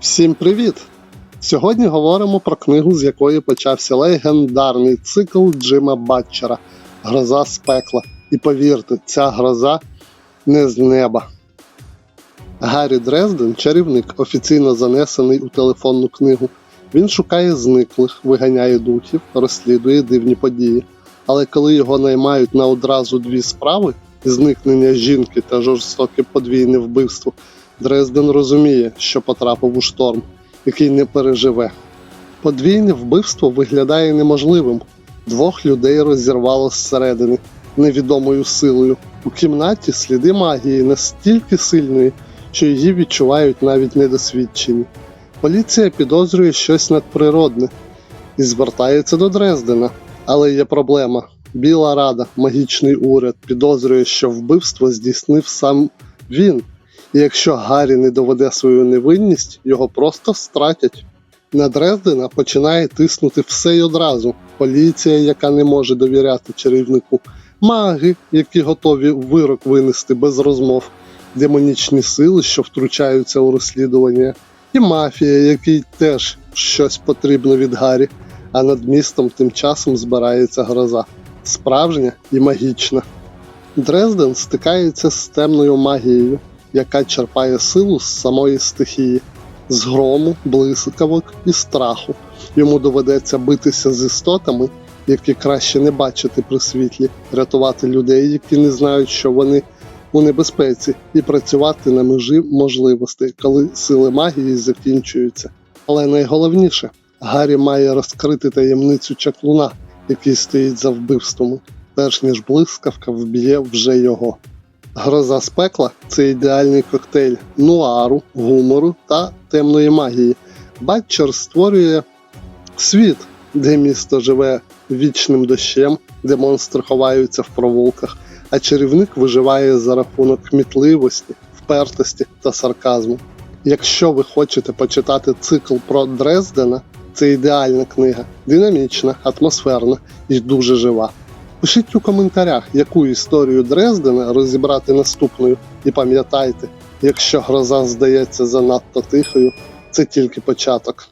Всім привіт! Сьогодні говоримо про книгу, з якої почався легендарний цикл Джима Батчера Гроза з пекла. І повірте, ця гроза не з неба. Гаррі Дрезден, чарівник, офіційно занесений у телефонну книгу. Він шукає зниклих, виганяє духів, розслідує дивні події. Але коли його наймають на одразу дві справи зникнення жінки та жорстоке подвійне вбивство, Дрезден розуміє, що потрапив у шторм, який не переживе. Подвійне вбивство виглядає неможливим. Двох людей розірвало зсередини невідомою силою. У кімнаті сліди магії настільки сильної, що її відчувають навіть недосвідчені. Поліція підозрює щось надприродне і звертається до Дрездена. Але є проблема. Біла Рада, магічний уряд, підозрює, що вбивство здійснив сам він. І якщо Гаррі не доведе свою невинність, його просто стратять. На Дрездена починає тиснути все й одразу. Поліція, яка не може довіряти чарівнику, маги, які готові вирок винести без розмов, демонічні сили, що втручаються у розслідування, і мафія, якій теж щось потрібно від Гаррі, а над містом тим часом збирається гроза. Справжня і магічна. Дрезден стикається з темною магією, яка черпає силу з самої стихії, з грому, блискавок і страху. Йому доведеться битися з істотами, які краще не бачити при світлі, рятувати людей, які не знають, що вони у небезпеці, і працювати на межі можливостей, коли сили магії закінчуються. Але найголовніше, Гаррі має розкрити таємницю чаклуна, який стоїть за вбивством, перш ніж блискавка вб'є вже його. Гроза з пекла це ідеальний коктейль нуару, гумору та темної магії. Батчер створює світ, де місто живе вічним дощем, де монстри ховаються в провулках, а чарівник виживає за рахунок кмітливості, впертості та сарказму. Якщо ви хочете почитати цикл про Дрездена, це ідеальна книга, динамічна, атмосферна і дуже жива. Пишіть у коментарях, яку історію Дрездена розібрати наступною, і пам'ятайте, якщо гроза здається занадто тихою, це тільки початок.